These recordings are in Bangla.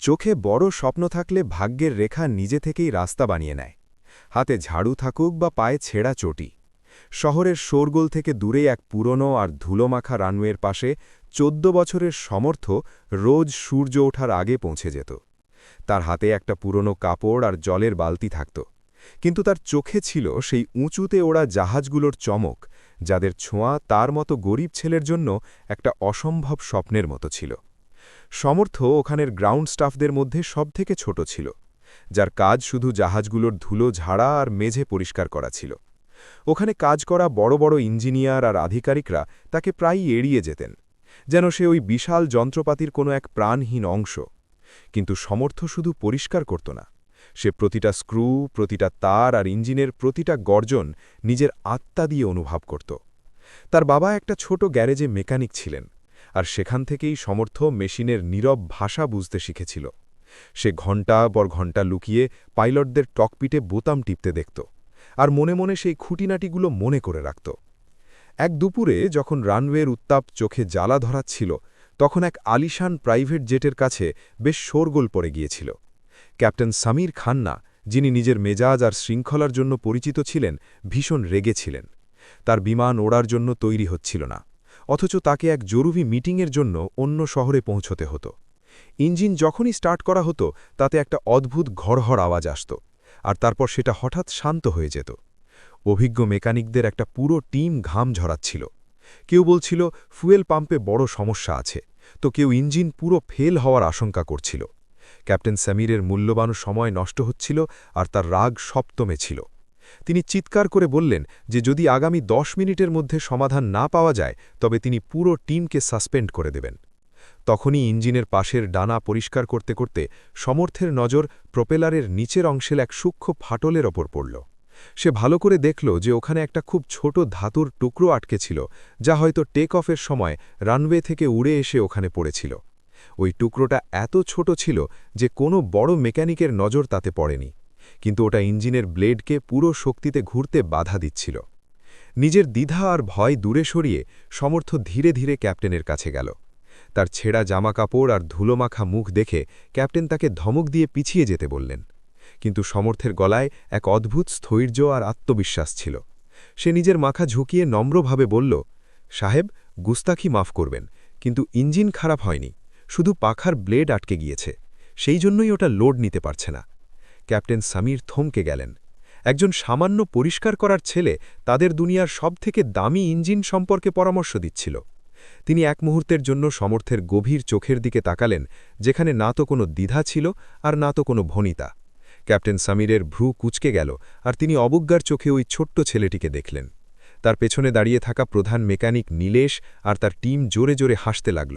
চোখে বড় স্বপ্ন থাকলে ভাগ্যের রেখা নিজে থেকেই রাস্তা বানিয়ে নেয়। হাতে ঝাড়ু থাকুক বা পায়ে ছেঁড়া চটি। শহরের শোরগোল থেকে দূরে এক পুরনো আর ধুলোমাখা রানওয়ের পাশে চোদ্দ বছরের সমর্থ রোজ সূর্য ওঠার আগে পৌঁছে যেত। তার হাতে একটা পুরনো কাপড় আর জলের বালতি থাকত। কিন্তু তার চোখে ছিল সেই উঁচুতে ওড়া জাহাজগুলোর চমক, যাদের ছোঁয়া তার মতো গরিব ছেলের জন্য একটা অসম্ভব স্বপ্নের মতো ছিল। সমর্থ ওখানের গ্রাউন্ড স্টাফদের মধ্যে সবথেকে ছোট ছিল, যার কাজ শুধু জাহাজগুলোর ধুলো, ঝাড়া আর মেঝে পরিষ্কার করা ছিল। ওখানে কাজ করা বড় বড় ইঞ্জিনিয়ার আর আধিকারিকরা তাকে প্রায়ই এড়িয়ে যেতেন, যেন সে ওই বিশাল যন্ত্রপাতির কোনো এক প্রাণহীন অংশ। কিন্তু সমর্থ শুধু পরিষ্কার করত না, সে প্রতিটা স্ক্রু, প্রতিটা তার আর ইঞ্জিনের প্রতিটা গর্জন নিজের আত্মা দিয়ে অনুভব করত। তার বাবা একটা ছোট গ্যারেজে মেকানিক ছিলেন আর সেখান থেকেই সমর্থ মেশিনের নীরব ভাষা বুঝতে শিখেছিল। সে ঘণ্টা পর ঘণ্টা লুকিয়ে পাইলটদের টকপিটে বোতাম টিপতে দেখত আর মনে মনে সেই খুঁটিনাটিগুলো মনে করে রাখত। এক দুপুরে যখন রানওয়ের উত্তাপ চোখে জ্বালা ধরাচ্ছিল, তখন এক আলিশান প্রাইভেট জেটের কাছে বেশ শোরগোল পড়ে গিয়েছিল। ক্যাপ্টেন সামির খান্না, যিনি নিজের মেজাজ আর শৃঙ্খলার জন্য পরিচিত ছিলেন, ভীষণ রেগেছিলেন তার বিমান ওড়ার জন্য তৈরি হচ্ছিল না। অথচ তাকে এক জরুরি মিটিংয়ের জন্য অন্য শহরে পৌঁছতে হতো। ইঞ্জিন যখনই স্টার্ট করা হতো, তাতে একটা অদ্ভুত ঘরহর আওয়াজ আসত, আর তারপর সেটা হঠাৎ শান্ত হয়ে যেত। অভিজ্ঞ মেকানিকদের একটা পুরো টিম ঘাম ঝরাচ্ছিল। কেউ বলছিল, ফুয়েল পাম্পে বড় সমস্যা আছে। তো কেউ ইঞ্জিন পুরো ফেল হওয়ার আশঙ্কা করছিল। ক্যাপ্টেন স্যামিরের মূল্যবান সময় নষ্ট হচ্ছিল, আর তার রাগ সপ্তমে ছিল। তিনি চিৎকার করে বললেন যে যদি আগামী দশ মিনিটের মধ্যে সমাধান না পাওয়া যায়, তবে তিনি পুরো টিমকে সাসপেন্ড করে দেবেন। তখনই ইঞ্জিনের পাশের ডানা পরিষ্কার করতে করতে সমর্থের নজর প্রোপেলারের নিচের অংশের এক সূক্ষ্ম ফাটলের ওপর পড়ল। সে ভালো করে দেখল যে ওখানে একটা খুব ছোট ধাতুর টুকরো আটকে ছিল, যা হয়তো টেক অফের সময় রানওয়ে থেকে উড়ে এসে ওখানে পড়েছিল। ওই টুকরোটা এত ছোট ছিল যে কোনো বড় মেকানিকের নজর তাতে পড়েনি। কিন্তু ওটা ইঞ্জিনের ব্লেডকে পুরো শক্তিতে ঘুরতে বাধা দিচ্ছিল। নিজের দ্বিধা আর ভয় দূরে সরিয়ে সমর্থ ধীরে ধীরে ক্যাপ্টেনের কাছে গেল। তার ছেঁড়া জামাকাপড় আর ধুলোমাখা মুখ দেখে ক্যাপ্টেন তাকে ধমক দিয়ে পিছিয়ে যেতে বললেন। কিন্তু সমর্থের গলায় এক অদ্ভুত স্থৈর্য আর আত্মবিশ্বাস ছিল। সে নিজের মাখা ঝুঁকিয়ে নম্রভাবে বলল, সাহেব, গুস্তাখি মাফ করবেন, কিন্তু ইঞ্জিন খারাপ হয়নি, শুধু পাখার ব্লেড আটকে গিয়েছে, সেই জন্যই ওটা লোড নিতে পারছে না। ক্যাপ্টেন সামির থমকে গেলেন। একজন সামান্য পরিষ্কার করার ছেলে তাদের দুনিয়ার সবথেকে দামি ইঞ্জিন সম্পর্কে পরামর্শ দিচ্ছিল। তিনি এক মুহূর্তের জন্য সমর্থের গভীর চোখের দিকে তাকালেন, যেখানে না তো কোনো দ্বিধা ছিল আর না তো কোনো ভনিতা। ক্যাপ্টেন সামিরের ভ্রু কুচকে গেল আর তিনি অবজ্ঞার চোখে ওই ছোট্ট ছেলেটিকে দেখলেন। তার পেছনে দাঁড়িয়ে থাকা প্রধান মেকানিক নীলেশ আর তার টিম জোরে জোরে হাসতে লাগল।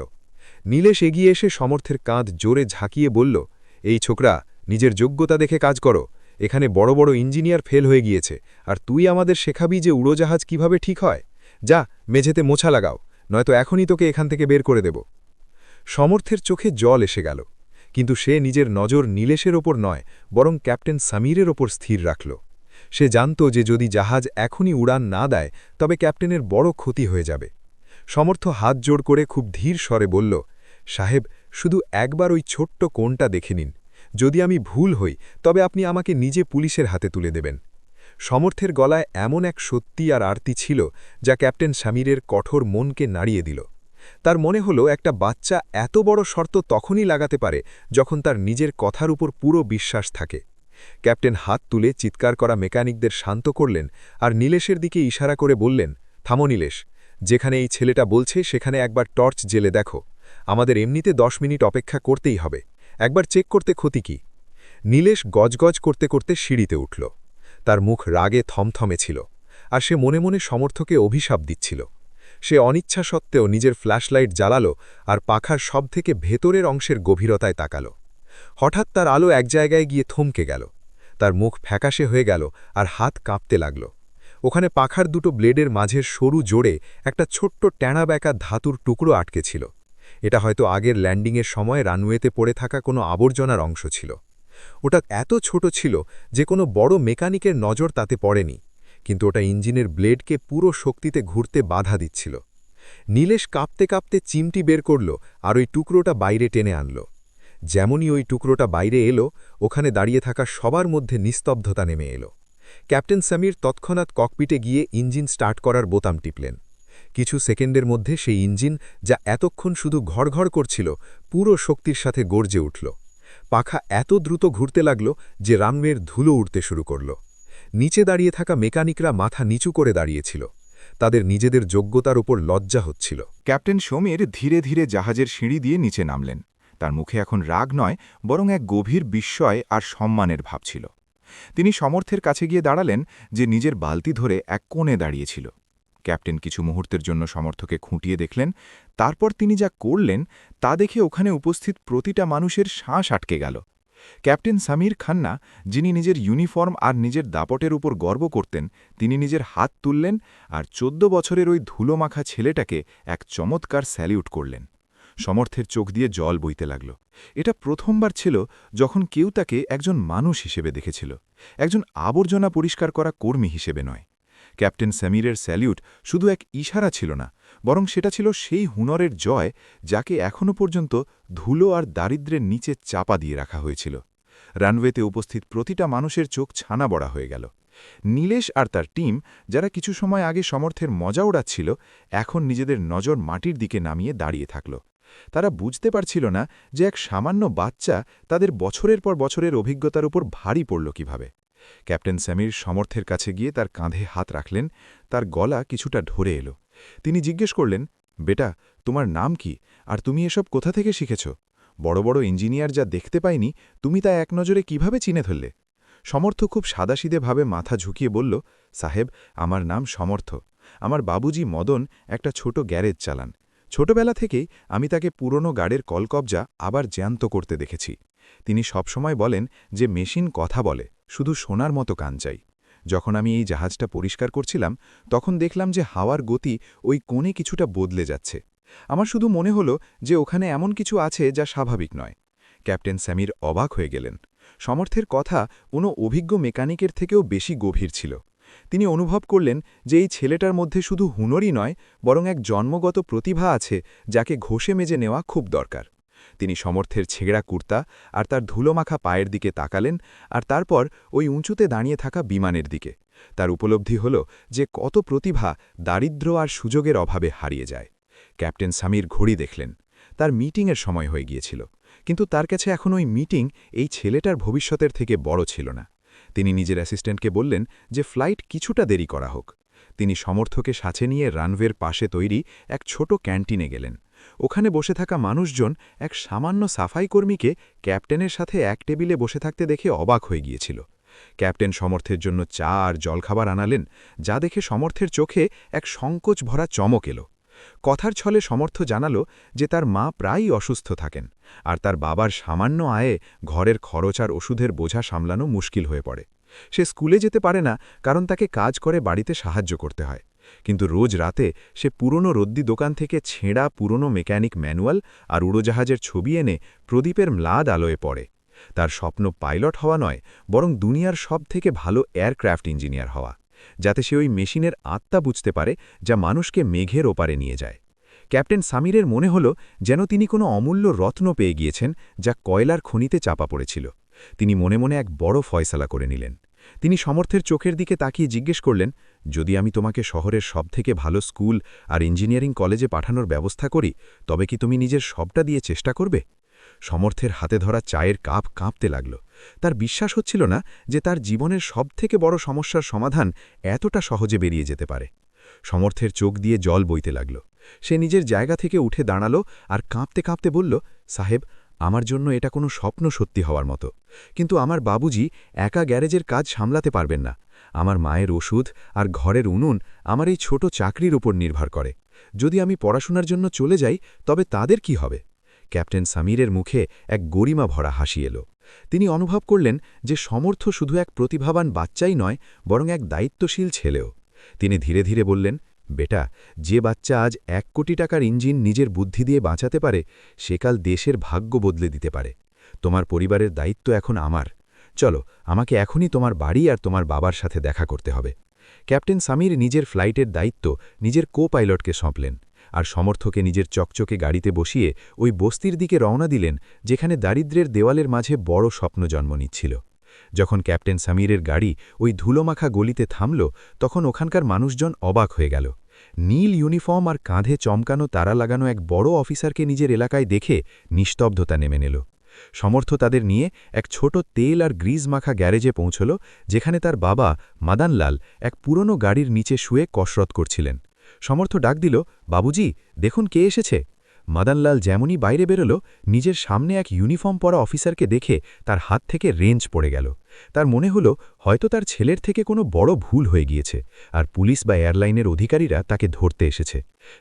নীলেশ এগিয়ে এসে সমর্থের কাঁধ জোরে ঝাঁকিয়ে বলল, এই ছোকরা নিজের যোগ্যতা দেখে কাজ করো। এখানে বড় বড় ইঞ্জিনিয়ার ফেল হয়ে গিয়েছে। আর তুই আমাদের শেখাবি যে উড়োজাহাজ কীভাবে ঠিক হয়। যা, মেঝেতে মোছা লাগাও, নয়তো এখনই তোকে এখান থেকে বের করে দেব। সমর্থের চোখে জল এসে গেল। কিন্তু সে নিজের নজর নীলেশের ওপর নয়, বরং ক্যাপ্টেন সামিরের ওপর স্থির রাখল। সে জানত যে যদি জাহাজ এখনই উড়ান না দেয়, তবে ক্যাপ্টেনের বড় ক্ষতি হয়ে যাবে। সমর্থ হাত জোড় করে খুব ধীর স্বরে বলল, সাহেব, শুধু একবার ওই ছোট্ট কোণটা দেখে নিন। যদি আমি ভুল হই, তবে আপনি আমাকে নিজে পুলিশের হাতে তুলে দেবেন। সমর্থের গলায় এমন এক সত্যি আর আরতি ছিল, যা ক্যাপ্টেন স্বামীরের কঠোর মনকে নাড়িয়ে দিল। তার মনে হল একটা বাচ্চা এত বড় শর্ত তখনই লাগাতে পারে, যখন তার নিজের কথার উপর পুরো বিশ্বাস থাকে। ক্যাপ্টেন হাত তুলে চিৎকার করা মেকানিকদের শান্ত করলেন আর নীলেশের দিকে ইশারা করে বললেন, থামো নীলেশ, যেখানে এই ছেলেটা বলছে, সেখানে একবার টর্চ জেলে দেখো। আমাদের এমনিতে দশ মিনিট অপেক্ষা করতেই হবে। একবার চেক করতে ক্ষতি কি? নীলেশ গজগজ করতে করতে সিঁড়িতে উঠল। তার মুখ রাগে থমথমে ছিল, আর সে মনে মনে সমর্থকে অভিশাপ দিচ্ছিল। সে অনিচ্ছা সত্ত্বেও নিজের ফ্ল্যাশলাইট জ্বালালো আর পাখার সব থেকে ভেতরের অংশের গভীরতায় তাকালো। হঠাৎ তার আলো এক জায়গায় গিয়ে থমকে গেল। তার মুখ ফ্যাকাশে হয়ে গেল আর হাত কাঁপতে লাগল। ওখানে পাখার দুটো ব্লেডের মাঝের সরু জোড়ে একটা ছোট্ট ট্যাঁড়া ব্যাকা ধাতুর টুকরো আটকে ছিল। এটা হয়তো আগের ল্যান্ডিংয়ের সময় রানওয়েতে পড়ে থাকা কোনো আবর্জনার অংশ ছিল। ওটা এত ছোট ছিল যে কোনো বড় মেকানিকের নজর তাতে পড়েনি, কিন্তু ওটা ইঞ্জিনের ব্লেডকে পুরো শক্তিতে ঘুরতে বাধা দিচ্ছিল। নীলেশ কাঁপতে কাঁপতে চিমটি বের করল আর ওই টুকরোটা বাইরে টেনে আনল। যেমনই ওই টুকরোটা বাইরে এলো, ওখানে দাঁড়িয়ে থাকা সবার মধ্যে নিস্তব্ধতা নেমে এলো। ক্যাপ্টেন সামির তৎক্ষণাৎ ককপিটে গিয়ে ইঞ্জিন স্টার্ট করার বোতাম টিপলেন। কিছু সেকেন্ডের মধ্যে সেই ইঞ্জিন, যা এতক্ষণ শুধু ঘড়ঘড় করছিল, পুরো শক্তির সাথে গর্জে উঠল। পাখা এত দ্রুত ঘুরতে লাগল যে রানওয়ের ধুলো উঠতে শুরু করল। নিচে দাঁড়িয়ে থাকা মেকানিকরা মাথা নিচু করে দাঁড়িয়েছিল। তাদের নিজেদের যোগ্যতার উপর লজ্জা হচ্ছিল। ক্যাপ্টেন সমীর ধীরে ধীরে জাহাজের সিঁড়ি দিয়ে নিচে নামলেন। তার মুখে এখন রাগ নয়, বরং এক গভীর বিস্ময় আর সম্মানের ভাব ছিল। তিনি সমর্থের কাছে গিয়ে দাঁড়ালেন যে নিজের বালতি ধরে এক কোণে দাঁড়িয়েছিল। ক্যাপ্টেন কিছু মুহূর্তের জন্য সমর্থকে খুঁটিয়ে দেখলেন, তারপর তিনি যা করলেন তা দেখে ওখানে উপস্থিত প্রতিটা মানুষের শ্বাস আটকে গেল। ক্যাপ্টেন সামির খান্না, যিনি নিজের ইউনিফর্ম আর নিজের দাপটের উপর গর্ব করতেন, তিনি নিজের হাত তুললেন আর চোদ্দ বছরের ওই ধুলোমাখা ছেলেটাকে এক চমৎকার স্যালিউট করলেন। সমর্থের চোখ দিয়ে জল বইতে লাগল। এটা প্রথমবার ছিল যখন কেউ তাকে একজন মানুষ হিসেবে দেখেছিল, একজন আবর্জনা পরিষ্কার করা কর্মী হিসেবে নয়। ক্যাপ্টেন স্যামিরের স্যালিউট শুধু এক ইশারা ছিল না, বরং সেটা ছিল সেই হুনরের জয় যাকে এখনও পর্যন্ত ধুলো আর দারিদ্র্যের নিচে চাপা দিয়ে রাখা হয়েছিল। রানওয়েতে উপস্থিত প্রতিটা মানুষের চোখ ছানা বড়া হয়ে গেল। নীলেশ আর তার টিম, যারা কিছু সময় আগে সমর্থের মজা উড়াচ্ছিল, এখন নিজেদের নজর মাটির দিকে নামিয়ে দাঁড়িয়ে থাকল। তারা বুঝতে পারছিল না যে এক সামান্য বাচ্চা তাদের বছরের পর বছরের অভিজ্ঞতার উপর ভারী পড়ল কীভাবে। ক্যাপ্টেন স্যামির সমর্থের কাছে গিয়ে তার কাঁধে হাত রাখলেন, তার গলা কিছুটা ঢরে এলো। তিনি জিজ্ঞেস করলেন, বেটা, তোমার নাম কি? আর তুমি এসব কোথা থেকে শিখেছ? বড় বড় ইঞ্জিনিয়ার যা দেখতে পাইনি, তুমি তা এক নজরে কীভাবে চিনে ধরলে? সমর্থ খুব সাদাসিদেভাবে মাথা ঝুঁকিয়ে বলল, সাহেব, আমার নাম সমর্থ। আমার বাবুজি মদন একটা ছোট গ্যারেজ চালান। ছোটবেলা থেকেই আমি তাকে পুরনো গাড়ের কলকবজা আবার জ্যান্ত করতে দেখেছি। তিনি সবসময় বলেন যে মেশিন কথা বলে। শুধু সোনার মতো কান চাই। যখন আমি এই জাহাজটা পরিষ্কার করছিলাম, তখন দেখলাম যে হাওয়ার গতি ওই কোণে কিছুটা বদলে যাচ্ছে। আমার শুধু মনে হলো যে ওখানে এমন কিছু আছে যা স্বাভাবিক নয়। ক্যাপ্টেন স্যামির অবাক হয়ে গেলেন। সমর্থের কথা কোনো অভিজ্ঞ মেকানিকের থেকেও বেশি গভীর ছিল। তিনি অনুভব করলেন যে এই ছেলেটার মধ্যে শুধু হুনরই নয়, বরং এক জন্মগত প্রতিভা আছে যাকে ঘষে মেজে নেওয়া খুব দরকার। তিনি সমর্থের ছেঁড়া কুর্তা আর তার ধুলোমাখা পায়ের দিকে তাকালেন আর তারপর ওই উঁচুতে দাঁড়িয়ে থাকা বিমানের দিকে। তার উপলব্ধি হল যে কত প্রতিভা দারিদ্র আর সুযোগের অভাবে হারিয়ে যায়। ক্যাপ্টেন সামির ঘড়ি দেখলেন। তার মিটিংয়ের সময় হয়ে গিয়েছিল। কিন্তু তার কাছে এখন ওই মিটিং এই ছেলেটার ভবিষ্যতের থেকে বড় ছিল না। তিনি নিজের অ্যাসিস্ট্যান্টকে বললেন যে ফ্লাইট কিছুটা দেরি করা হোক। তিনি সমর্থকে সাথে নিয়ে রানওয়ের পাশে তৈরি এক ছোট ক্যান্টিনে গেলেন। ওখানে বসে থাকা মানুষজন এক সামান্য সাফাই কর্মীকে ক্যাপ্টেনের সাথে এক টেবিলে বসে থাকতে দেখে অবাক হয়ে গিয়েছিল। ক্যাপ্টেন সমর্থের জন্য চা আর জলখাবার আনালেন, যা দেখে সমর্থের চোখে এক সংকোচ ভরা চমক এলো। কথার ছলে সমর্থ জানালো যে তার মা প্রায়ই অসুস্থ থাকেন, আর তার বাবার সামান্য আয়ে ঘরের খরচ আর ওষুধের বোঝা সামলানো মুশকিল হয়ে পড়ে। সে স্কুলে যেতে পারে না, কারণ তাকে কাজ করে বাড়িতে সাহায্য করতে হয়। কিন্তু রোজ রাতে সে পুরনো রদ্দি দোকান থেকে ছেঁড়া পুরনো মেকানিক ম্যানুয়াল আর উড়োজাহাজের ছবি এনে প্রদীপের ম্লাদ আলোয় পড়ে। তার স্বপ্ন পাইলট হওয়া নয়, বরং দুনিয়ার সব থেকে ভালো এয়ারক্রাফট ইঞ্জিনিয়ার হওয়া, যাতে সে ওই মেশিনের আত্মা বুঝতে পারে যা মানুষকে মেঘের ওপারে নিয়ে যায়। ক্যাপ্টেন সামিরের মনে হল যেন তিনি কোনো অমূল্য রত্ন পেয়ে গিয়েছেন যা কয়লার খনিতে চাপা পড়েছিল। তিনি মনে মনে এক বড় ফয়সালা করে নিলেন। তিনি সমর্থের চোখের দিকে তাকিয়ে জিজ্ঞেস করলেন, যদি আমি তোমাকে শহরের সবথেকে ভালো স্কুল আর ইঞ্জিনিয়ারিং কলেজে পাঠানোর ব্যবস্থা করি, তবে কি তুমি নিজের সবটা দিয়ে চেষ্টা করবে? সমর্থের হাতে ধরা চায়ের কাপ কাঁপতে লাগল। তার বিশ্বাস হচ্ছিল না যে তার জীবনের সবথেকে বড় সমস্যার সমাধান এতটা সহজে বেরিয়ে যেতে পারে। সমর্থের চোখ দিয়ে জল বইতে লাগল। সে নিজের জায়গা থেকে উঠে দাঁড়াল আর কাঁপতে কাঁপতে বলল, সাহেব আমার জন্য এটা কোনো স্বপ্ন সত্যি হওয়ার মতো। কিন্তু আমার বাবুজি একা গ্যারেজের কাজ সামলাতে পারবেন না। আমার মায়ের ওষুধ আর ঘরের উনুন আমার এই ছোট চাকরির উপর নির্ভর করে। যদি আমি পড়াশোনার জন্য চলে যাই, তবে তাদের কি হবে? ক্যাপ্টেন সামিরের মুখে এক গরিমা ভরা হাসি এলো। তিনি অনুভব করলেন যে সমর্থ শুধু এক প্রতিভাবান বাচ্চাই নয়, বরং এক দায়িত্বশীল ছেলেও। তিনি ধীরে ধীরে বললেন বেটা, যে বাচ্চা আজ এক কোটি টাকার ইঞ্জিন নিজের বুদ্ধি দিয়ে বাঁচাতে পারে সেকাল দেশের ভাগ্য বদলে দিতে পারে। তোমার পরিবারের দায়িত্ব এখন আমার। চলো, আমাকে এখনই তোমার বাড়ি আর তোমার বাবার সাথে দেখা করতে হবে। ক্যাপ্টেন সামির নিজের ফ্লাইটের দায়িত্ব নিজের কো পাইলটকে সঁপলেন আর সমর্থকে নিজের চকচকে গাড়িতে বসিয়ে ওই বস্তির দিকে রওনা দিলেন, যেখানে দারিদ্র্যের দেওয়ালের মাঝে বড় স্বপ্ন জন্ম নিচ্ছিল। যখন ক্যাপ্টেন সামিরের গাড়ি ওই ধুলোমাখা গলিতে থামল, তখন ওখানকার মানুষজন অবাক হয়ে গেল। নীল ইউনিফর্ম আর কাঁধে চমকানো তারা লাগানো এক বড় অফিসারকে নিজের এলাকায় দেখে নিস্তব্ধতা নেমে নিল সমর্থ তাদের নিয়ে এক ছোট তেল আর গ্রিজ মাখা গ্যারেজে পৌঁছল, যেখানে তার বাবা মাদানলাল এক পুরনো গাড়ির নিচে শুয়ে কসরত করছিলেন। সমর্থ ডাক দিল, বাবুজি, দেখুন কে এসেছে? মাদানলাল যেমনই বাইরে বেরোল, নিজের সামনে এক ইউনিফর্ম পরা অফিসারকে দেখে তার হাত থেকে রেঞ্জ পড়ে গেল। তার মনে হলো, হয়তো তার ছেলের থেকে কোনো বড় ভুল হয়ে গিয়েছে, আর পুলিশ বা এয়ারলাইনের অধিকারীরা তাকে ধরতে এসেছে।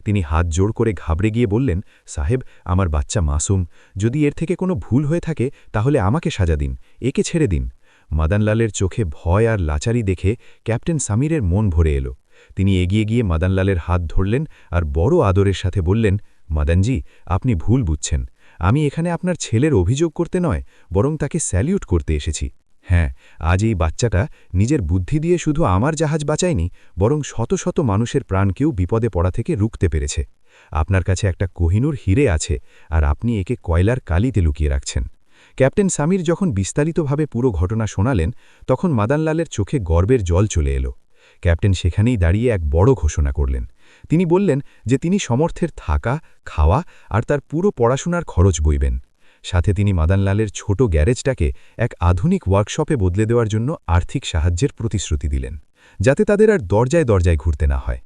তিনি হাত জোড় করে ঘাবড়ে গিয়ে বললেন, সাহেব, আমার বাচ্চা মাসুম, যদি এর থেকে কোনো ভুল হয়ে থাকে, তাহলে আমাকে সাজা দিন, একে ছেড়ে দিন। মাদানলালের চোখে ভয় আর লাচারি দেখে ক্যাপ্টেন সামিরের মন ভরে এলো। তিনি এগিয়ে গিয়ে মাদানলালের হাত ধরলেন আর বড় আদরের সাথে বললেন মাদানজি, আপনি ভুল বুঝছেন। আমি এখানে আপনার ছেলের অভিযোগ করতে নয়, বরং তাকে স্যালিউট করতে এসেছি। হ্যাঁ আজ এই বাচ্চাটা নিজের বুদ্ধি দিয়ে শুধু আমার জাহাজ বাঁচায়নি, বরং শত শত মানুষের প্রাণকেও বিপদে পড়া থেকে রুখতে পেরেছে। আপনার কাছে একটা কোহিনুর হিরে আছে, আর আপনি একে কয়লার কালিতে লুকিয়ে রাখছেন। ক্যাপ্টেন সামির যখন বিস্তারিতভাবে পুরো ঘটনা শোনালেন, তখন মাদানলালের চোখে গর্বের জল চলে এলো। ক্যাপ্টেন সেখানেই দাঁড়িয়ে এক বড় ঘোষণা করলেন। তিনি বললেন যে তিনি সমর্থের থাকা, খাওয়া আর তার পুরো পড়াশোনার খরচ বইবেন। সাথে তিনি মাদানলালের ছোট গ্যারেজটাকে এক আধুনিক ওয়ার্কশপে বদলে দেওয়ার জন্য আর্থিক সাহায্যের প্রতিশ্রুতি দিলেন, যাতে তাদের আর দরজায় দরজায় ঘুরতে না হয়।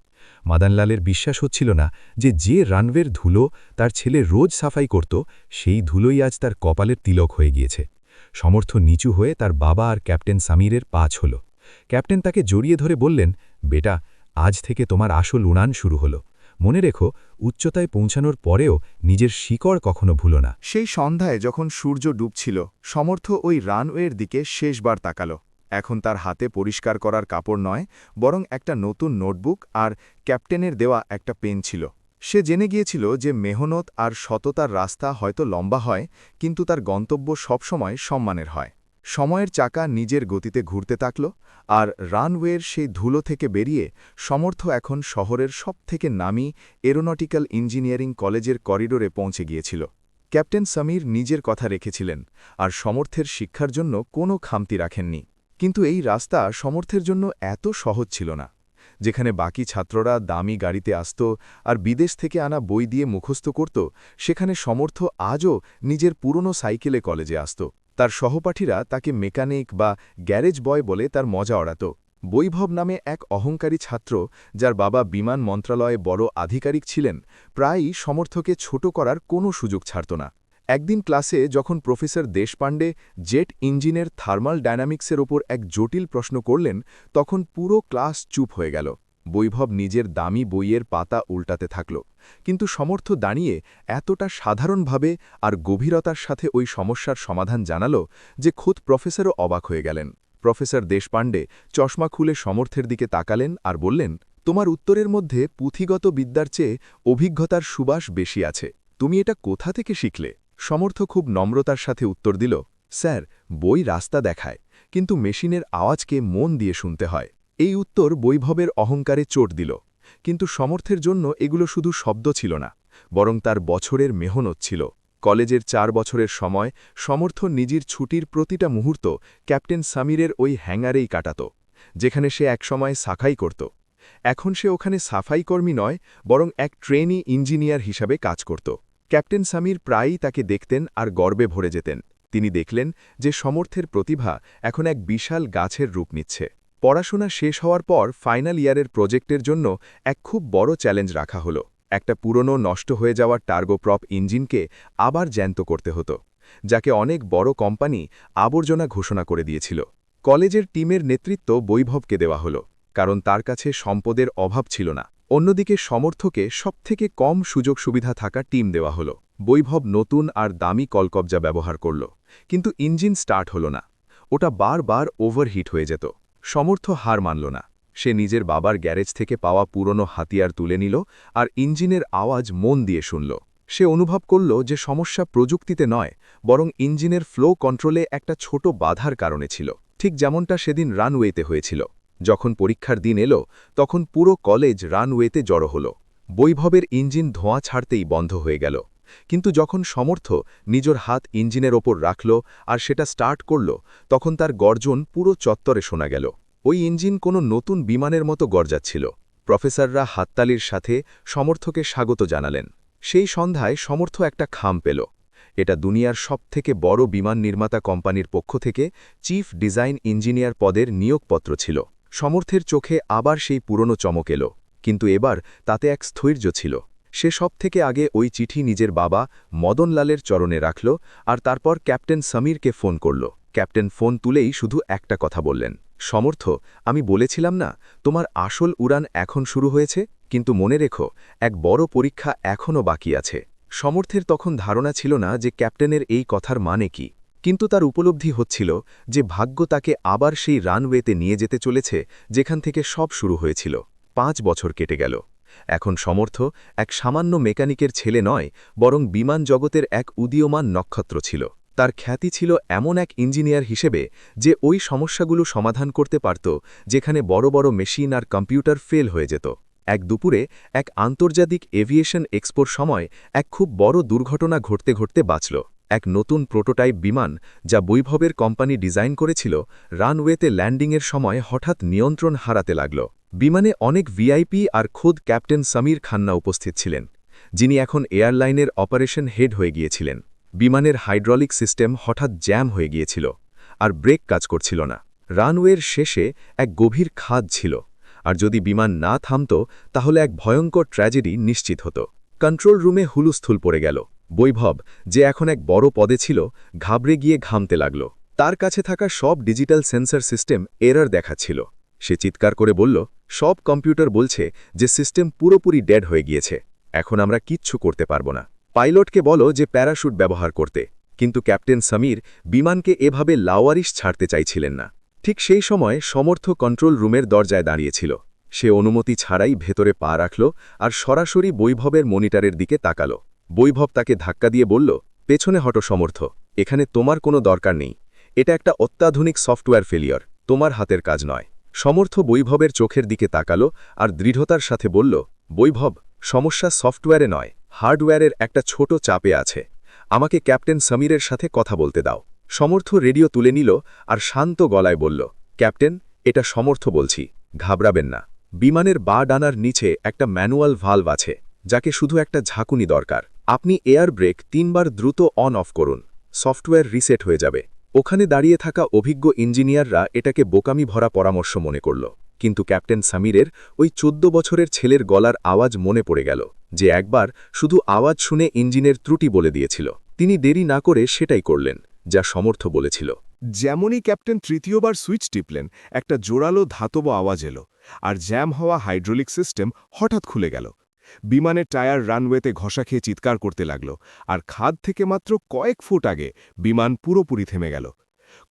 মাদানলালের বিশ্বাস হচ্ছিল না যে যে রানওয়ের ধুলো তার ছেলে রোজ সাফাই করত, সেই ধুলোই আজ তার কপালের তিলক হয়ে গিয়েছে। সমর্থ নিচু হয়ে তার বাবা আর ক্যাপ্টেন সামিরের পাঁচ হল ক্যাপ্টেন তাকে জড়িয়ে ধরে বললেন, বেটা আজ থেকে তোমার আসল উড়ান শুরু হলো। মনে রেখো, উচ্চতায় পৌঁছানোর পরেও নিজের শিকড় কখনো ভুলো না। সেই সন্ধ্যায় যখন সূর্য ডুবছিল, সমর্থ ওই রানওয়ের দিকে শেষবার তাকাল। এখন তার হাতে পরিষ্কার করার কাপড় নয়, বরং একটা নতুন নোটবুক আর ক্যাপ্টেনের দেওয়া একটা পেন ছিল। সে জেনে গিয়েছিল যে মেহনত আর সততার রাস্তা হয়তো লম্বা হয়, কিন্তু তার গন্তব্য সবসময় সম্মানের হয়। সময়ের চাকা নিজের গতিতে ঘুরতে থাকল আর রানওয়ের সেই ধুলো থেকে বেরিয়ে সমর্থ এখন শহরের সবথেকে নামি এরোনটিক্যাল ইঞ্জিনিয়ারিং কলেজের করিডোরে পৌঁছে গিয়েছিল। ক্যাপ্টেন সমীর নিজের কথা রেখেছিলেন, আর সমর্থের শিক্ষার জন্য কোনো খামতি রাখেননি। কিন্তু এই রাস্তা সমর্থের জন্য এত সহজ ছিল না, যেখানে বাকি ছাত্ররা দামি গাড়িতে আসত আর বিদেশ থেকে আনা বই দিয়ে মুখস্থ করত, সেখানে সমর্থ আজও নিজের পুরনো সাইকেলে কলেজে আসত। তার সহপাঠীরা তাকে মেকানিক বা গ্যারেজ বয় বলে তার মজা ওড়াত বৈভব নামে এক অহংকারী ছাত্র, যার বাবা বিমান মন্ত্রণালয়ে বড় আধিকারিক ছিলেন, প্রায়ই সমর্থকে ছোট করার কোনো সুযোগ ছাড়ত না। একদিন ক্লাসে যখন প্রফেসর দেশপাণ্ডে জেট ইঞ্জিনের থার্মাল ডায়নামিক্সের ওপর এক জটিল প্রশ্ন করলেন, তখন পুরো ক্লাস চুপ হয়ে গেল। বৈভব নিজের দামি বইয়ের পাতা উল্টাতে থাকল, কিন্তু সমর্থ দাঁড়িয়ে এতটা সাধারণভাবে আর গভীরতার সাথে ওই সমস্যার সমাধান জানাল যে খুদ প্রফেসরও অবাক হয়ে গেলেন। প্রফেসর দেশপাণ্ডে চশমা খুলে সমর্থের দিকে তাকালেন আর বললেন, তোমার উত্তরের মধ্যে পুঁথিগত বিদ্যার চেয়ে অভিজ্ঞতার সুবাস বেশি আছে। তুমি এটা কোথা থেকে শিখলে? সমর্থ খুব নম্রতার সাথে উত্তর দিল, স্যার, বই রাস্তা দেখায়, কিন্তু মেশিনের আওয়াজকে মন দিয়ে শুনতে হয়। এই উত্তর বৈভবের অহংকারে চোট দিল, কিন্তু সমর্থের জন্য এগুলো শুধু শব্দ ছিল না, বরং তার বছরের মেহনত ছিল। কলেজের চার বছরের সময় সমর্থ নিজের ছুটির প্রতিটা মুহূর্ত ক্যাপ্টেন সামিরের ওই হ্যাঙ্গারেই কাটাত, যেখানে সে একসময় সাফাই করত। এখন সে ওখানে সাফাই কর্মী নয়, বরং এক ট্রেনি ইঞ্জিনিয়ার হিসাবে কাজ করত। ক্যাপ্টেন সামির প্রায়ই তাকে দেখতেন আর গর্বে ভরে যেতেন। তিনি দেখলেন যে সমর্থের প্রতিভা এখন এক বিশাল গাছের রূপ নিচ্ছে। পড়াশোনা শেষ হওয়ার পর ফাইনাল ইয়ারের প্রজেক্টের জন্য এক খুব বড় চ্যালেঞ্জ রাখা হলো। একটা পুরনো নষ্ট হয়ে যাওয়া টার্গোপ্রপ ইঞ্জিনকে আবার জ্যান্ত করতে হতো, যাকে অনেক বড় কোম্পানি আবর্জনা ঘোষণা করে দিয়েছিল। কলেজের টিমের নেতৃত্ব বৈভবকে দেওয়া হলো, কারণ তার কাছে সম্পদের অভাব ছিল না। অন্যদিকে সমর্থকে সবথেকে কম সুযোগ সুবিধা থাকা টিম দেওয়া হলো। বৈভব নতুন আর দামি কলকবজা ব্যবহার করল, কিন্তু ইঞ্জিন স্টার্ট হলো না। ওটা বারবার ওভারহিট হয়ে যেত। সমর্থ হার মানল না। সে নিজের বাবার গ্যারেজ থেকে পাওয়া পুরনো হাতিয়ার তুলে নিল আর ইঞ্জিনের আওয়াজ মন দিয়ে শুনল। সে অনুভব করল যে সমস্যা প্রযুক্তিতে নয়, বরং ইঞ্জিনের ফ্লো কন্ট্রোলে একটা ছোট বাধার কারণে ছিল। ঠিক যেমনটা সেদিন রানওয়েতে হয়েছিল। যখন পরীক্ষার দিন এলো, তখন পুরো কলেজ রানওয়েতে জড়ো হল। বৈভবের ইঞ্জিন ধোঁয়া ছাড়তেই বন্ধ হয়ে গেল। কিন্তু যখন সমর্থ নিজের হাত ইঞ্জিনের ওপর রাখল আর সেটা স্টার্ট করল, তখন তার গর্জন পুরো চত্বরে শোনা গেল। ওই ইঞ্জিন কোনো নতুন বিমানের মতো গর্জাচ্ছিল। প্রফেসররা হাততালির সাথে সমর্থকে স্বাগত জানালেন। সেই সন্ধ্যায় সমর্থ একটা খাম পেল। এটা দুনিয়ার সবথেকে বড় বিমান নির্মাতা কোম্পানির পক্ষ থেকে চিফ ডিজাইন ইঞ্জিনিয়ার পদের নিয়োগপত্র ছিল। সমর্থের চোখে আবার সেই পুরনো চমক এলো, কিন্তু এবার তাতে এক স্থৈর্য ছিল। সে সব থেকে আগে ওই চিঠি নিজের বাবা মদনলালের চরণে রাখল আর তারপর ক্যাপ্টেন সমীরকে ফোন করল। ক্যাপ্টেন ফোন তুলেই শুধু একটা কথা বললেন, সমর্থ, আমি বলেছিলাম না, তোমার আসল উড়ান এখন শুরু হয়েছে, কিন্তু মনে রেখো, এক বড় পরীক্ষা এখনও বাকি আছে। সমর্থের তখন ধারণা ছিল না যে ক্যাপ্টেনের এই কথার মানে কি। কিন্তু তার উপলব্ধি হচ্ছিল যে ভাগ্য তাকে আবার সেই রানওয়েতে নিয়ে যেতে চলেছে, যেখান থেকে সব শুরু হয়েছিল। পাঁচ বছর কেটে গেল। এখন সমর্থ এক সামান্য মেকানিকের ছেলে নয়, বরং বিমান জগতের এক উদীয়মান নক্ষত্র ছিল। তার খ্যাতি ছিল এমন এক ইঞ্জিনিয়ার হিসেবে যে ওই সমস্যাগুলো সমাধান করতে পারত, যেখানে বড় বড় মেশিন আর কম্পিউটার ফেল হয়ে যেত। এক দুপুরে এক আন্তর্জাতিক এভিয়েশন এক্সপোর সময় এক খুব বড় দুর্ঘটনা ঘটতে ঘটতে বাঁচল। এক নতুন প্রোটোটাইপ বিমান, যা বৈভবের কোম্পানি ডিজাইন করেছিল, রানওয়েতে ল্যান্ডিংয়ের সময় হঠাৎ নিয়ন্ত্রণ হারাতে লাগল। বিমানে অনেক ভিআইপি আর খোদ ক্যাপ্টেন সমীর খান্না উপস্থিত ছিলেন, যিনি এখন এয়ারলাইনের অপারেশন হেড হয়ে গিয়েছিলেন। বিমানের হাইড্রলিক সিস্টেম হঠাৎ জ্যাম হয়ে গিয়েছিল আর ব্রেক কাজ করছিল না। রানওয়ের শেষে এক গভীর খাদ ছিল, আর যদি বিমান না থামত, তাহলে এক ভয়ঙ্কর ট্র্যাজেডি নিশ্চিত হতো। কন্ট্রোল রুমে হুলুস্থুল পড়ে গেল। বৈভব, যে এখন এক বড় পদে ছিল, ঘাবড়ে গিয়ে ঘামতে লাগল। তার কাছে থাকা সব ডিজিটাল সেন্সর সিস্টেম এরার দেখাচ্ছিল। সে চিৎকার করে বলল, সব কম্পিউটার বলছে যে সিস্টেম পুরোপুরি ডেড হয়ে গিয়েছে। এখন আমরা কিচ্ছু করতে পারব না। পাইলটকে বলো যে প্যারাশুট ব্যবহার করতে। কিন্তু ক্যাপ্টেন সমীর বিমানকে এভাবে লাওয়ারিশ ছাড়তে চাইছিলেন না। ঠিক সেই সময় সমর্থ কন্ট্রোল রুমের দরজায় দাঁড়িয়েছিল। সে অনুমতি ছাড়াই ভেতরে পা রাখল আর সরাসরি বৈভবের মনিটরের দিকে তাকাল। বৈভব তাকে ধাক্কা দিয়ে বলল, পেছনে হটো সমর্থ, এখানে তোমার কোনো দরকার নেই। এটা একটা অত্যাধুনিক সফটওয়্যার ফেলিয়র তোমার হাতের কাজ নয়। সমর্থ বৈভবের চোখের দিকে তাকালো আর দৃঢ়তার সাথে বলল, বৈভব, সমস্যা সফটওয়্যারে নয়, হার্ডওয়্যারের একটা ছোট চাপে আছে। আমাকে ক্যাপ্টেন সমীরের সাথে কথা বলতে দাও। সমর্থ রেডিও তুলে নিল আর শান্ত গলায় বলল, ক্যাপ্টেন, এটা সমর্থ বলছি, ঘাবড়াবেন না। বিমানের বা ডানার নিচে একটা ম্যানুয়াল ভাল্ভ আছে, যাকে শুধু একটা ঝাঁকুনি দরকার। আপনি এয়ার ব্রেক তিনবার দ্রুত অন অফ করুন, সফটওয়্যার রিসেট হয়ে যাবে। ওখানে দাঁড়িয়ে থাকা অভিজ্ঞ ইঞ্জিনিয়াররা এটাকে বোকামি ভরা পরামর্শ মনে করল। কিন্তু ক্যাপ্টেন সামিরের ওই চোদ্দ বছরের ছেলের গলার আওয়াজ মনে পড়ে গেল, যে একবার শুধু আওয়াজ শুনে ইঞ্জিনের ত্রুটি বলে দিয়েছিল। তিনি দেরি না করে সেটাই করলেন, যা সমর্থ বলেছিল। যেমনই ক্যাপ্টেন তৃতীয়বার সুইচ টিপলেন, একটা জোরালো ধাতব আওয়াজ এলো, আর জ্যাম হওয়া হাইড্রোলিক সিস্টেম হঠাৎ খুলে গেল। বিমানের টায়ার রানওয়েতে ঘষা খেয়ে চিৎকার করতে লাগল, আর খাদ থেকে মাত্র কয়েক ফুট আগে বিমান পুরোপুরি থেমে গেল।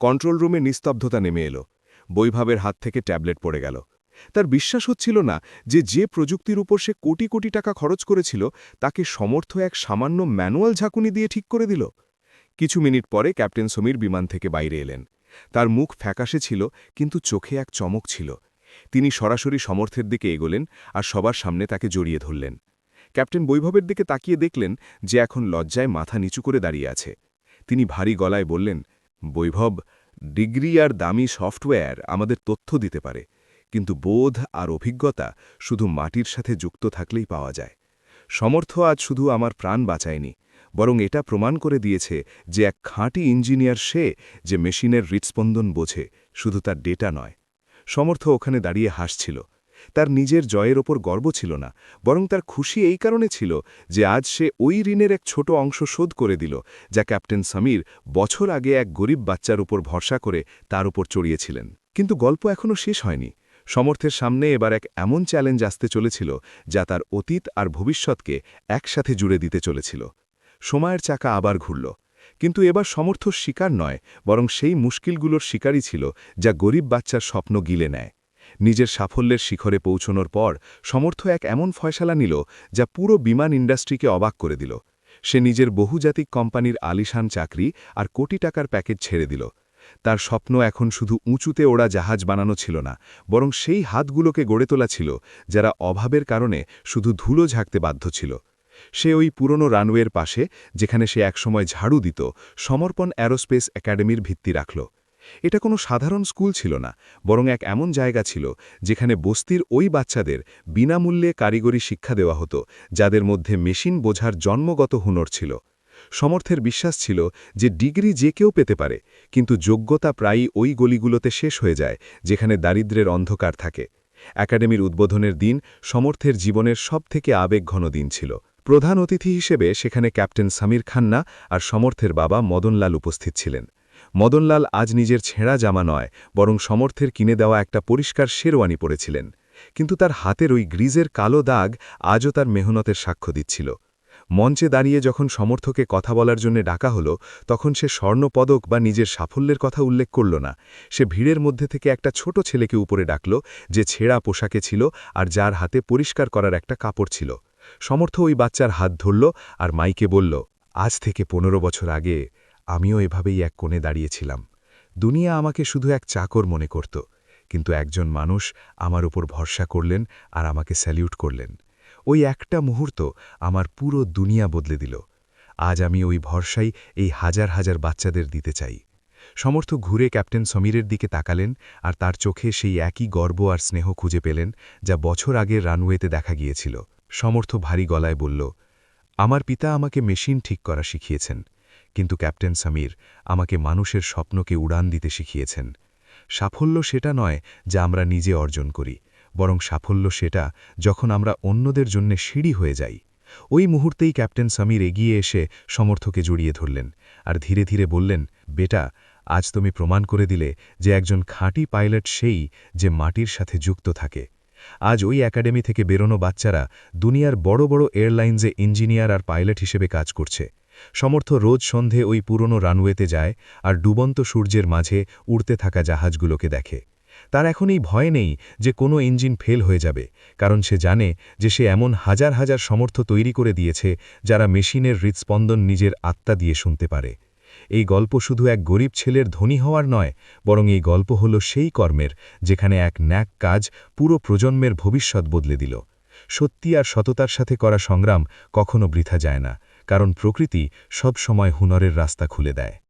কন্ট্রোল রুমে নিস্তব্ধতা নেমে এলো। বৈভাবের হাত থেকে ট্যাবলেট পড়ে গেল। তার বিশ্বাস হচ্ছিল না যে যে প্রযুক্তির উপর সে কোটি কোটি টাকা খরচ করেছিল, তাকে সমর্থ এক সামান্য ম্যানুয়াল ঝাঁকুনি দিয়ে ঠিক করে দিল। কিছু মিনিট পরে ক্যাপ্টেন সমীর বিমান থেকে বাইরে এলেন। তার মুখ ফ্যাকাশে ছিল, কিন্তু চোখে এক চমক ছিল। তিনি সরাসরি সমর্থের দিকে এগোলেন আর সবার সামনে তাকে জড়িয়ে ধরলেন। ক্যাপ্টেন বৈভবের দিকে তাকিয়ে দেখলেন যে এখন লজ্জায় মাথা নিচু করে দাঁড়িয়ে আছে। তিনি ভারী গলায় বললেন, বৈভব, ডিগ্রি আর দামি সফটওয়্যার আমাদের তথ্য দিতে পারে, কিন্তু বোধ আর অভিজ্ঞতা শুধু মাটির সাথে যুক্ত থাকলেই পাওয়া যায়। সমর্থ আজ শুধু আমার প্রাণ বাঁচায়নি, বরং এটা প্রমাণ করে দিয়েছে যে এক খাঁটি ইঞ্জিনিয়ার সে যে মেশিনের হৃৎস্পন্দন বোঝে, শুধু তার ডেটা নয়। সমর্থ ওখানে দাঁড়িয়ে হাসছিল। তার নিজের জয়ের ওপর গর্ব ছিল না, বরং তার খুশি এই কারণে ছিল যে আজ সে ওই ঋণের এক ছোট অংশ শোধ করে দিল, যা ক্যাপ্টেন সমীর বছর আগে এক গরিব বাচ্চার উপর ভরসা করে তার উপর চড়িয়েছিলেন। কিন্তু গল্প এখনও শেষ হয়নি। সমর্থের সামনে এবার এক এমন চ্যালেঞ্জ আসতে চলেছিল, যা তার অতীত আর ভবিষ্যৎকে একসাথে জুড়ে দিতে চলেছিল। সময়ের চাকা আবার ঘুরল। কিন্তু এবার সমর্থ শিকার নয়, বরং সেই মুশকিলগুলোর শিকারই ছিল যা গরিব বাচ্চার স্বপ্ন গিলে নেয়। নিজের সাফল্যের শিখরে পৌঁছনোর পর সমর্থ এক এমন ফয়সালা নিল যা পুরো বিমান ইন্ডাস্ট্রিকে অবাক করে দিল। সে নিজের বহুজাতিক কোম্পানির আলিশান চাকরি আর কোটি টাকার প্যাকেজ ছেড়ে দিল। তার স্বপ্ন এখন শুধু উঁচুতে ওড়া জাহাজ বানানো ছিল না, বরং সেই হাতগুলোকে গড়ে তোলা ছিল, যারা অভাবের কারণে শুধু ধুলো ঝাঁকতে বাধ্য ছিল। সে ওই পুরনো রানওয়ের পাশে, যেখানে সে একসময় ঝাড়ু দিত, সমর্পণ অ্যারোস্পেস একাডেমির ভিত্তি রাখল। এটা কোনো সাধারণ স্কুল ছিল না, বরং এক এমন জায়গা ছিল, যেখানে বস্তির ওই বাচ্চাদের বিনামূল্যে কারিগরি শিক্ষা দেওয়া হতো, যাদের মধ্যে মেশিন বোঝার জন্মগত হুনর ছিল। সমর্থের বিশ্বাস ছিল যে ডিগ্রি যে কেউ পেতে পারে, কিন্তু যোগ্যতা প্রায়ই ওই গলিগুলোতে শেষ হয়ে যায়, যেখানে দারিদ্র্যের অন্ধকার থাকে। একাডেমির উদ্বোধনের দিন সমর্থের জীবনের সবথেকে আবেগঘন দিন ছিল। প্রধান অতিথি হিসেবে সেখানে ক্যাপ্টেন সামির খান্না আর সমর্থের বাবা মদনলাল উপস্থিত ছিলেন। মদনলাল আজ নিজের ছেঁড়া জামা নয়, বরং সমর্থের কিনে দেওয়া একটা পরিষ্কার শেরওয়ানি পরেছিলেন। কিন্তু তার হাতের ওই গ্রিজের কালো দাগ আজও তার মেহনতের সাক্ষ্য দিচ্ছিল। মঞ্চে দাঁড়িয়ে যখন সমর্থকে কথা বলার জন্য ডাকা হলো, তখন সে স্বর্ণপদক বা নিজের সাফল্যের কথা উল্লেখ করল না। সে ভিড়ের মধ্যে থেকে একটা ছোট ছেলেকে উপরে ডাকল, যে ছেঁড়া পোশাকে ছিল আর যার হাতে পরিষ্কার করার একটা কাপড় ছিল। সমর্থ ওই বাচ্চার হাত ধরল আর মাইকে বলল, আজ থেকে পনেরো বছর আগে আমিও এভাবেই এক কোণে দাঁড়িয়েছিলাম। দুনিয়া আমাকে শুধু এক চাকর মনে করত, কিন্তু একজন মানুষ আমার উপর ভরসা করলেন আর আমাকে স্যালিউট করলেন। ওই একটা মুহূর্ত আমার পুরো দুনিয়া বদলে দিল। আজ আমি ওই ভরসাই এই হাজার হাজার বাচ্চাদের দিতে চাই। সমর্থ ঘুরে ক্যাপ্টেন সমীরের দিকে তাকালেন আর তার চোখে সেই একই গর্ব আর স্নেহ খুঁজে পেলেন যা বছর আগের রানওয়েতে দেখা গিয়েছিল। সমর্থ ভারী গলায় বলল, আমার পিতা আমাকে মেশিন ঠিক করা শিখিয়েছেন, কিন্তু ক্যাপ্টেন সমীর আমাকে মানুষের স্বপ্নকে উড়ান দিতে শিখিয়েছেন। সাফল্য সেটা নয় যা আমরা নিজে অর্জন করি, বরং সাফল্য সেটা যখন আমরা অন্যদের জন্য সিঁড়ি হয়ে যাই। ওই মুহূর্তেই ক্যাপ্টেন সমীর এগিয়ে এসে সমর্থকে জড়িয়ে ধরলেন আর ধীরে ধীরে বললেন, বেটা, আজ তুমি প্রমাণ করে দিলে যে একজন খাঁটি পাইলট সেই যে মাটির সাথে যুক্ত থাকে। আজ ওই একাডেমি থেকে বেরোনো বাচ্চারা দুনিয়ার বড় বড় এয়ারলাইন্সে ইঞ্জিনিয়ার আর পাইলট হিসেবে কাজ করছে। সমর্থ রোজ সন্ধে ওই পুরনো রানওয়েতে যায় আর ডুবন্ত সূর্যের মাঝে উড়তে থাকা জাহাজগুলোকে দেখে। তার এখন এই ভয় নেই যে কোনো ইঞ্জিন ফেল হয়ে যাবে, কারণ সে জানে যে সে এমন হাজার হাজার সমর্থ তৈরি করে দিয়েছে যারা মেশিনের হৃৎস্পন্দন নিজের আত্মা দিয়ে শুনতে পারে। এই গল্প শুধু এক গরিব ছেলের ধনী হওয়ার নয়, বরং এই গল্প হল সেই কর্মের যেখানে এক ন্যাক কাজ পুরো প্রজন্মের ভবিষ্যৎ বদলে দিল। সত্যি আর সততার সাথে করা সংগ্রাম কখনো বৃথা যায় না, কারণ প্রকৃতি সব সময় হুনরের রাস্তা খুলে দেয়।